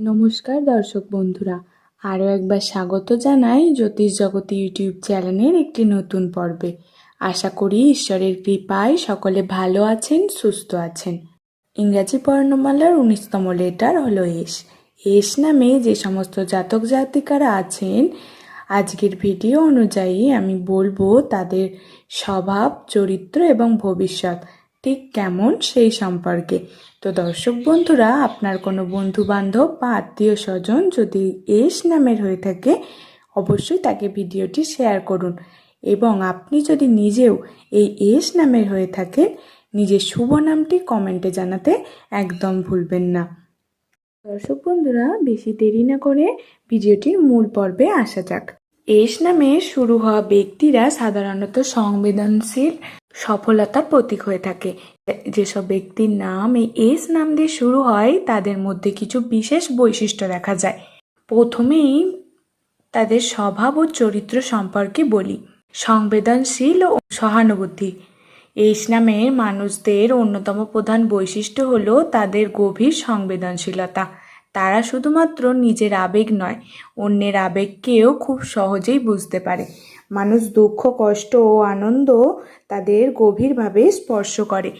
নমস্কার দর্শক বন্ধুরা, আরও একবার স্বাগত জানাই জ্যোতিষ জগতী ইউটিউব চ্যানেলের একটি নতুন পর্বে। আশা করি ঈশ্বরের কৃপায় সকলে ভালো আছেন, সুস্থ আছেন। ইংরাজি বর্ণমালার উনিশতম লেটার হলো এস। এস নামে যে সমস্ত জাতক জাতিকারা আছেন, আজকের ভিডিও অনুযায়ী আমি বলব তাদের স্বভাব, চরিত্র এবং ভবিষ্যৎ। ঠিক কেমন সেই সম্পর্কে। তো দর্শক বন্ধুরা, আপনার কোনো বন্ধু বান্ধব বা আত্মীয় স্বজন যদি এস নামের হয়ে থাকে, অবশ্যই তাকে ভিডিওটি শেয়ার করুন। এবং আপনি যদি নিজেও এই এস নামের হয়ে থাকেন, নিজের শুভ নামটি কমেন্টে জানাতে একদম ভুলবেন না। দর্শক বন্ধুরা, বেশি দেরি না করে ভিডিওটির মূল পর্বে আসা যাক। এস নামে শুরু হওয়া ব্যক্তিরা সাধারণত সংবেদনশীল, সফলতার প্রতীক হয়ে থাকে। যেসব ব্যক্তির নাম এই এস নাম দিয়ে শুরু হয়, তাদের মধ্যে কিছু বিশেষ বৈশিষ্ট্য দেখা যায়। প্রথমেই তাদের স্বভাব ও চরিত্র সম্পর্কে বলি। সংবেদনশীল ও সহানুভূতি। এস নামের মানুষদের অন্যতম প্রধান বৈশিষ্ট্য হলো তাদের গভীর সংবেদনশীলতা। তারা শুধুমাত্র নিজের আবেগ নয়, অন্যের আবেগকেও খুব সহজেই বুঝতে পারে। মানুষ দুঃখ, কষ্ট ও আনন্দ তাদের গভীরভাবে স্পর্শ করে।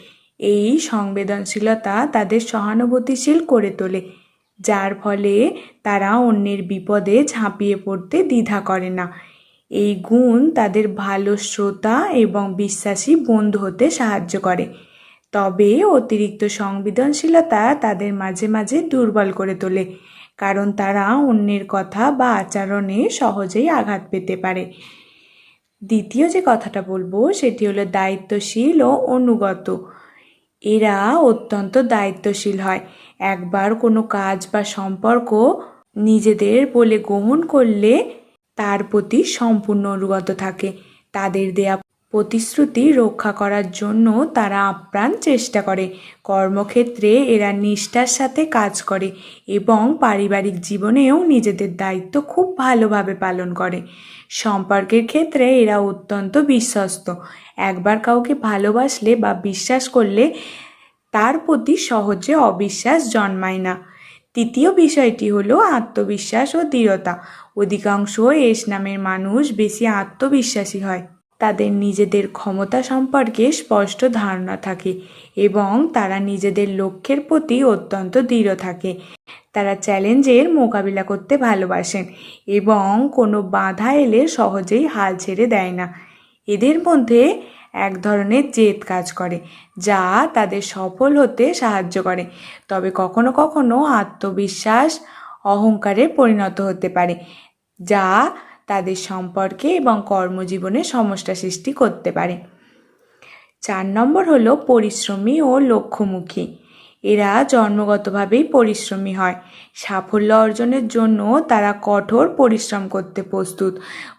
এই সংবেদনশীলতা তাদের সহানুভূতিশীল করে তোলে, যার ফলে তারা অন্যের বিপদে ঝাঁপিয়ে পড়তে দ্বিধা করে না। এই গুণ তাদের ভালো শ্রোতা এবং বিশ্বাসী বন্ধু হতে সাহায্য করে। তবে অতিরিক্ত সংবেদনশীলতা তাদের মাঝে মাঝে দুর্বল করে তোলে, কারণ তারা অন্যের কথা বা আচরণে সহজেই আঘাত পেতে পারে। দ্বিতীয় যে কথাটা বলব, সেটি হলো দায়িত্বশীল ও অনুগত। এরা অত্যন্ত দায়িত্বশীল হয়। একবার কোনো কাজ বা সম্পর্ক নিজেদের বলে গ্রহণ করলে তার প্রতি সম্পূর্ণ অনুগত থাকে। তাদের দেয়া প্রতিশ্রুতি রক্ষা করার জন্য তারা আপ্রাণ চেষ্টা করে। কর্মক্ষেত্রে এরা নিষ্ঠার সাথে কাজ করে এবং পারিবারিক জীবনেও নিজেদের দায়িত্ব খুব ভালোভাবে পালন করে। সম্পর্কের ক্ষেত্রে এরা অত্যন্ত বিশ্বস্ত। একবার কাউকে ভালোবাসলে বা বিশ্বাস করলে তার প্রতি সহজে অবিশ্বাস জন্মায় না। তৃতীয় বিষয়টি হলো আত্মবিশ্বাস ও দৃঢ়তা। অধিকাংশ এস নামের মানুষ বেশি আত্মবিশ্বাসী হয়। তাদের নিজেদের ক্ষমতা সম্পর্কে স্পষ্ট ধারণা থাকে এবং তারা নিজেদের লক্ষ্যের প্রতি অত্যন্ত দৃঢ় থাকে। তারা চ্যালেঞ্জের মোকাবিলা করতে ভালোবাসেন এবং কোনো বাধা এলে সহজেই হাল ছেড়ে দেয় না। এদের মধ্যে এক ধরনের জেদ কাজ করে, যা তাদের সফল হতে সাহায্য করে, তবে কখনো কখনো আত্মবিশ্বাস অহংকারে পরিণত হতে পারে, যা তাদের সম্পর্কে এবং কর্মজীবনে সমস্যা সৃষ্টি করতে পারে। চার নম্বর হলো পরিশ্রমী ও লক্ষ্যমুখী। এরা জন্মগতভাবেই পরিশ্রমী হয়। সাফল্য অর্জনের জন্য তারা কঠোর পরিশ্রম করতে প্রস্তুত।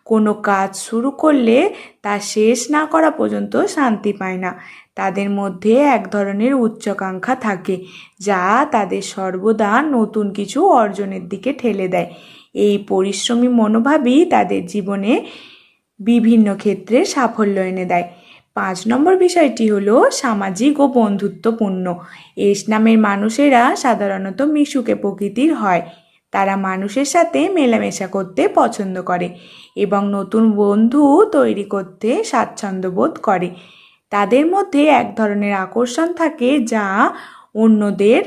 কোনো কাজ শুরু করলে তা শেষ না করা পর্যন্ত শান্তি পায় না। তাদের মধ্যে এক ধরনের উচ্চাকাঙ্ক্ষা থাকে, যা তাদের সর্বদা নতুন কিছু অর্জনের দিকে ঠেলে দেয়। এই পরিশ্রমী মনোভাবই তাদের জীবনে বিভিন্ন ক্ষেত্রে সাফল্য এনে দেয়। পাঁচ নম্বর বিষয়টি হলো সামাজিক ও বন্ধুত্বপূর্ণ। এস নামের মানুষেরা সাধারণত মিশুকে প্রকৃতির হয়। তারা মানুষের সাথে মেলামেশা করতে পছন্দ করে এবং নতুন বন্ধু তৈরি করতে স্বাচ্ছন্দ্য বোধ করে। তাদের মধ্যে এক ধরনের আকর্ষণ থাকে যা অন্যদের,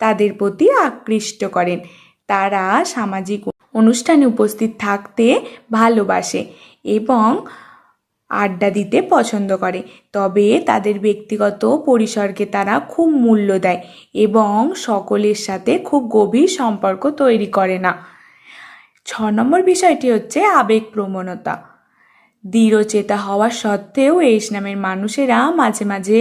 তাদের প্রতি আকৃষ্ট করেন। তারা সামাজিক অনুষ্ঠানে উপস্থিত থাকতে ভালোবাসে এবং আড্ডা দিতে পছন্দ করে। তবে তাদের ব্যক্তিগত পরিসরকে তারা খুব মূল্য দেয় এবং সকলের সাথে খুব গভীর সম্পর্ক তৈরি করে না। ছ নম্বর বিষয়টি হচ্ছে আবেগ প্রবণতা। দৃঢ়চেতা হওয়া সত্ত্বেও এস নামের মানুষেরা মাঝে মাঝে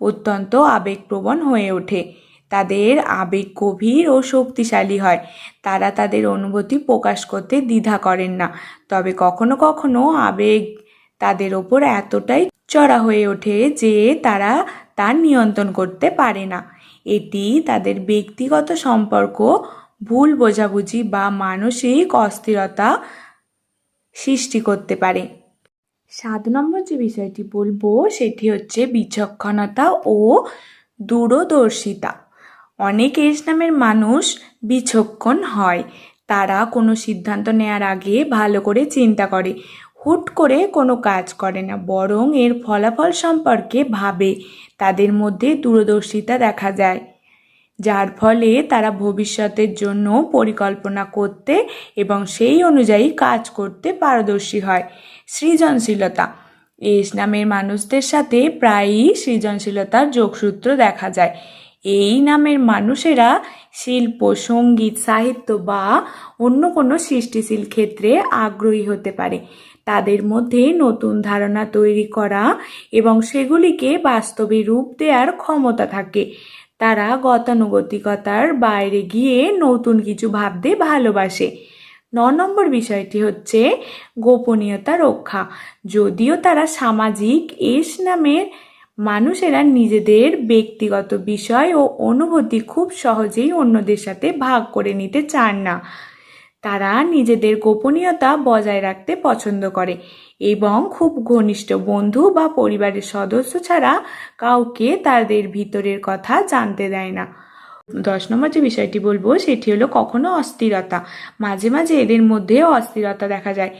অত্যন্ত আবেগপ্রবণ হয়ে ওঠে। তাদের আবেগ গভীর ও শক্তিশালী হয়। তারা তাদের অনুভূতি প্রকাশ করতে দ্বিধা করেন না। তবে কখনো কখনো আবেগ তাদের ওপর এতটাই চড়া হয়ে ওঠে যে তারা তার নিয়ন্ত্রণ করতে পারে না। এটি তাদের ব্যক্তিগত সম্পর্ক, ভুল বোঝাবুঝি বা মানসিক অস্থিরতা সৃষ্টি করতে পারে। সাত নম্বর যে বিষয়টি বলব, সেটি হচ্ছে বিচক্ষণতা ও দূরদর্শিতা। অনেক এস নামের মানুষ বিচক্ষণ হয়। তারা কোনো সিদ্ধান্ত নেওয়ার আগে ভালো করে চিন্তা করে, হুট করে কোনো কাজ করে না, বরং এর ফলাফল সম্পর্কে ভাবে। তাদের মধ্যে দূরদর্শিতা দেখা যায়, যার ফলে তারা ভবিষ্যতের জন্য পরিকল্পনা করতে এবং সেই অনুযায়ী কাজ করতে পারদর্শী হয়। সৃজনশীলতা এস নামের মানুষদের সাথে প্রায়ই সৃজনশীলতার যোগসূত্র দেখা যায়। এই নামের মানুষেরা শিল্প, সংগীত, সাহিত্য বা অন্য কোনো সৃষ্টিশীল ক্ষেত্রে আগ্রহী হতে পারে। তাদের মধ্যে নতুন ধারণা তৈরি করা এবং সেগুলিকে বাস্তবে রূপ দেওয়ার ক্ষমতা থাকে। তারা গতানুগতিকতার বাইরে গিয়ে নতুন কিছু ভাবতে ভালোবাসে। ন নম্বর বিষয়টি হচ্ছে গোপনীয়তা রক্ষা। যদিও তারা সামাজিক এস নামের মানুষেরা নিজেদের ব্যক্তিগত বিষয় ও অনুভূতি খুব সহজেই অন্যদের সাথে ভাগ করে নিতে চান না। তারা নিজেদের গোপনীয়তা বজায় রাখতে পছন্দ করে এবং খুব ঘনিষ্ঠ বন্ধু বা পরিবারের সদস্য ছাড়া কাউকে তাদের ভিতরের কথা জানতে দেয় না। দশ নম্বর যে বিষয়টি বলব, সেটি হলো কখনো অস্থিরতা। মাঝে মাঝে এদের মধ্যে অস্থিরতা দেখা যায়।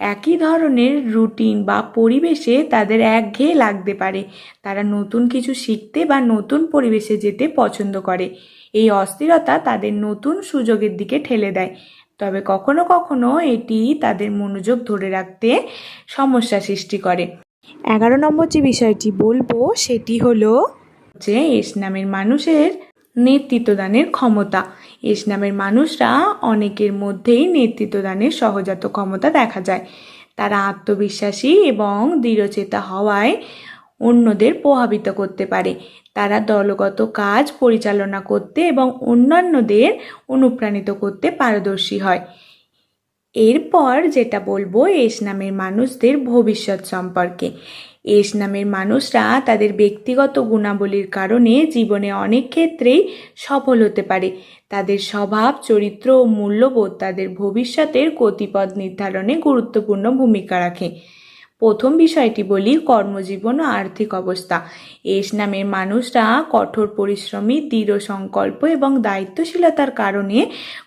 একই ধরনের রুটিন বা পরিবেশে তাদের একঘেয়ে লাগতে পারে। তারা নতুন কিছু শিখতে বা নতুন পরিবেশে যেতে পছন্দ করে। এই অস্থিরতা তাদের নতুন সুযোগের দিকে ঠেলে দেয়। তবে কখনো কখনো এটি তাদের মনোযোগ ধরে রাখতে সমস্যা সৃষ্টি করে। এগারো নম্বর যে বিষয়টি বলব, সেটি হলো যে এস নামের মানুষের নেতৃত্বদানের ক্ষমতা। এস নামের মানুষরা অনেকের মধ্যেই নেতৃত্ব দানের সহজাত ক্ষমতা দেখা যায়। তারা আত্মবিশ্বাসী এবং দৃঢ়চেতা হওয়ায় অন্যদের প্রভাবিত করতে পারে। তারা দলগত কাজ পরিচালনা করতে এবং অন্যান্যদের অনুপ্রাণিত করতে পারদর্শী হয়। এরপর যেটা বলব, এস নামের মানুষদের ভবিষ্যৎ সম্পর্কে। এস নামের মানুষরা তাদের ব্যক্তিগত গুণাবলীর কারণে জীবনে অনেক ক্ষেত্রেই সফল হতে পারে। তাদের স্বভাব, চরিত্র ও মূল্যবোধ তাদের ভবিষ্যতের গতিপথ নির্ধারণে গুরুত্বপূর্ণ ভূমিকা রাখে। প্রথম বিষয়টি বলি কর্মজীবন ও আর্থিক অবস্থা। এস নামের মানুষরা কঠোর পরিশ্রমী, দৃঢ় সংকল্প এবং দায়িত্বশীলতার কারণে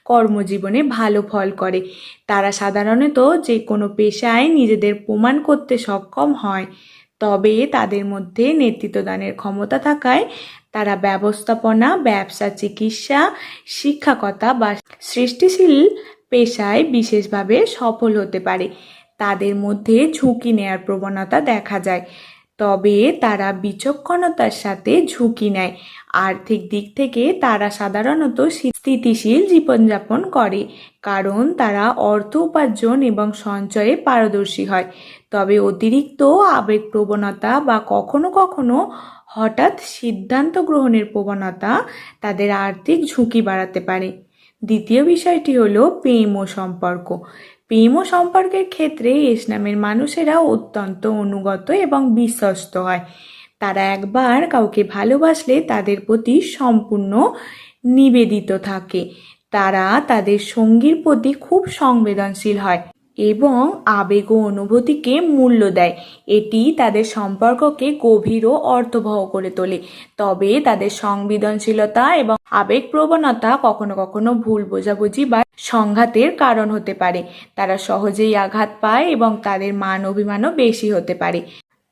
কর্মজীবনে ভালো ফল করে। তারা সাধারণত যে কোনো পেশায় নিজেদের প্রমাণ করতে সক্ষম হয়। তবে তাদের মধ্যে নেতৃত্বদানের ক্ষমতা থাকায় তারা ব্যবস্থাপনা, ব্যবসা, চিকিৎসা, শিক্ষাকতা বা সৃষ্টিশীল পেশায় বিশেষভাবে সফল হতে পারে। তাদের মধ্যে ঝুঁকি নেয়ার প্রবণতা দেখা যায়। তবে তারা বিচক্ষণতার সাথে ঝুঁকি নেয়। আর্থিক দিক থেকে তারা সাধারণত স্থিতিশীল জীবনযাপন করে, কারণ তারা অর্থ উপার্জন এবং সঞ্চয়ে পারদর্শী হয়। তবে অতিরিক্ত আবেগ প্রবণতা বা কখনো কখনো হঠাৎ সিদ্ধান্ত গ্রহণের প্রবণতা তাদের আর্থিক ঝুঁকি বাড়াতে পারে। দ্বিতীয় বিষয়টি হলো প্রেম ও সম্পর্ক। প্রেম ও সম্পর্কের ক্ষেত্রে ইসলামের মানুষেরা অত্যন্ত অনুগত এবং বিশ্বস্ত হয়। তারা একবার কাউকে ভালোবাসলে তাদের প্রতি সম্পূর্ণ নিবেদিত থাকে। তারা তাদের সঙ্গীর প্রতি খুব সংবেদনশীল হয়। এবং আবেগ ও অনুভূতিকে মূল্য দেয়। এটি তাদের সম্পর্ককে গভীর ও অর্থবহ করে তোলে। তবে তাদের সংবেদনশীলতা এবং আবেগ প্রবণতা কখনো কখনো ভুল বোঝাবুঝি বা সংঘাতের কারণ হতে পারে। তারা সহজেই আঘাত পায় এবং তাদের মান অভিমানও বেশি হতে পারে।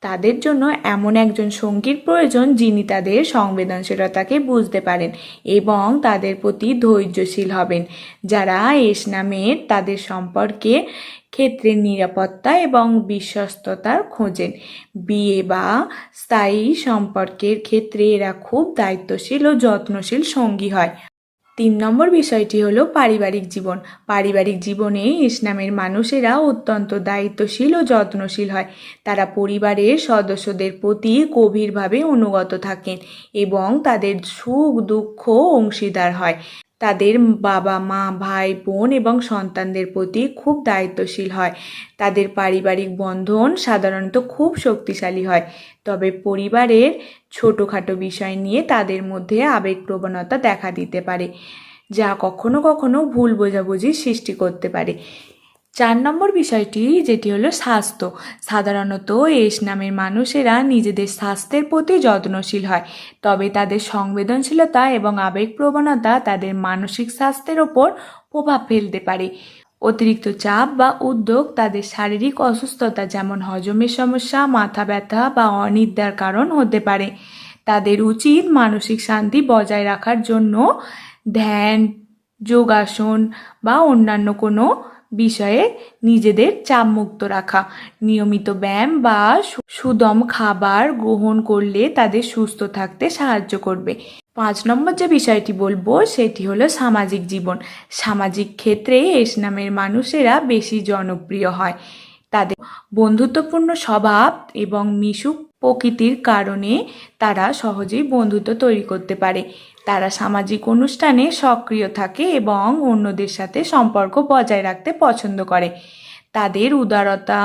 তাদের জন্য এমন একজন সঙ্গীর প্রয়োজন যিনি তাদের সংবেদনশীলতাকে বুঝতে পারেন এবং তাদের প্রতি ধৈর্যশীল হবেন। যারা এস নামের তাদের সম্পর্কে ক্ষেত্রে নিরাপত্তা এবং বিশ্বস্ততার খোঁজেন। বিয়ে বা স্থায়ী সম্পর্কের ক্ষেত্রে এরা খুব দায়িত্বশীল ও যত্নশীল সঙ্গী হয়। তিন নম্বর বিষয়টি হলো পারিবারিক জীবন। পারিবারিক জীবনে ইসলামের মানুষেরা অত্যন্ত দায়িত্বশীল ও যত্নশীল হয়। তারা পরিবারের সদস্যদের প্রতি গভীরভাবে অনুগত থাকেন এবং তাদের সুখ দুঃখ অংশীদার হয়। তাদের বাবা, মা, ভাই, বোন এবং সন্তানদের প্রতি খুব দায়িত্বশীল হয়। তাদের পারিবারিক বন্ধন সাধারণত খুব শক্তিশালী হয়। তবে পরিবারের ছোটোখাটো বিষয় নিয়ে তাদের মধ্যে আবেগ প্রবণতা দেখা দিতে পারে, যা কখনো কখনো ভুল বোঝাবুঝির সৃষ্টি করতে পারে। চার নম্বর বিষয়টি, যেটি হলো স্বাস্থ্য। সাধারণত এস নামের মানুষেরা নিজেদের স্বাস্থ্যের প্রতি যত্নশীল হয়, তবে তাদের সংবেদনশীলতা এবং আবেগপ্রবণতা তাদের মানসিক স্বাস্থ্যের ওপর প্রভাব ফেলতে পারে। অতিরিক্ত চাপ বা উদ্যোগ তাদের শারীরিক অসুস্থতা যেমন হজমের সমস্যা, মাথা ব্যথা বা অনিদ্রার কারণ হতে পারে। তাদের উচিত মানসিক শান্তি বজায় রাখার জন্য ধ্যান, যোগাসন বা অন্যান্য কোনো বিষয়ে নিজেদের চাপমুক্ত রাখা। নিয়মিত ব্যায়াম বা সুদম খাবার গ্রহণ করলে তাদের সুস্থ থাকতে সাহায্য করবে। পাঁচ নম্বর যে বিষয়টি বলব, সেটি হলো সামাজিক জীবন। সামাজিক ক্ষেত্রে এস নামের মানুষেরা বেশি জনপ্রিয় হয়। তাদের বন্ধুত্বপূর্ণ স্বভাব এবং মিশুক প্রকৃতির কারণে তারা সহজেই বন্ধুত্ব তৈরি করতে পারে। তারা সামাজিক অনুষ্ঠানে সক্রিয় থাকে এবং অন্যদের সাথে সম্পর্ক বজায় রাখতে পছন্দ করে। তাদের উদারতা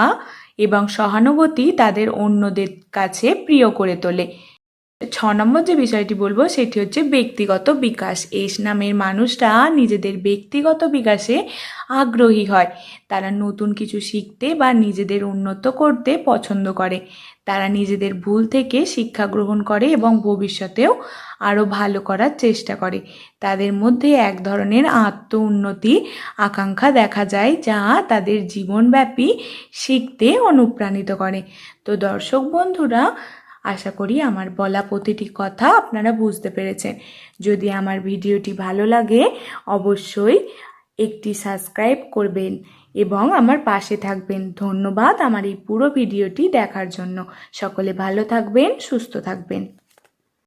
এবং সহানুভূতি তাদের অন্যদের কাছে প্রিয় করে তোলে। ছ নম্বর যে বিষয়টি বলব, সেটি হচ্ছে ব্যক্তিগত বিকাশ। এস নামের মানুষরা নিজেদের ব্যক্তিগত বিকাশে আগ্রহী হয়। তারা নতুন কিছু শিখতে বা নিজেদের উন্নত করতে পছন্দ করে। তারা নিজেদের ভুল থেকে শিক্ষা গ্রহণ করে এবং ভবিষ্যতেও আরও ভালো করার চেষ্টা করে। তাদের মধ্যে এক ধরনের আত্ম উন্নতি আকাঙ্ক্ষা দেখা যায়, যা তাদের জীবনব্যাপী শিখতে অনুপ্রাণিত করে। তো দর্শক বন্ধুরা আশা করি আমার বলা প্রতিটি কথা আপনারা বুঝতে পেরেছেন। যদি আমার ভিডিওটি ভালো লাগে, অবশ্যই একটি সাবস্ক্রাইব করবেন এবং আমার পাশে থাকবেন। ধন্যবাদ আমার এই পুরো ভিডিওটি দেখার জন্য। সকলে ভালো থাকবেন, সুস্থ থাকবেন।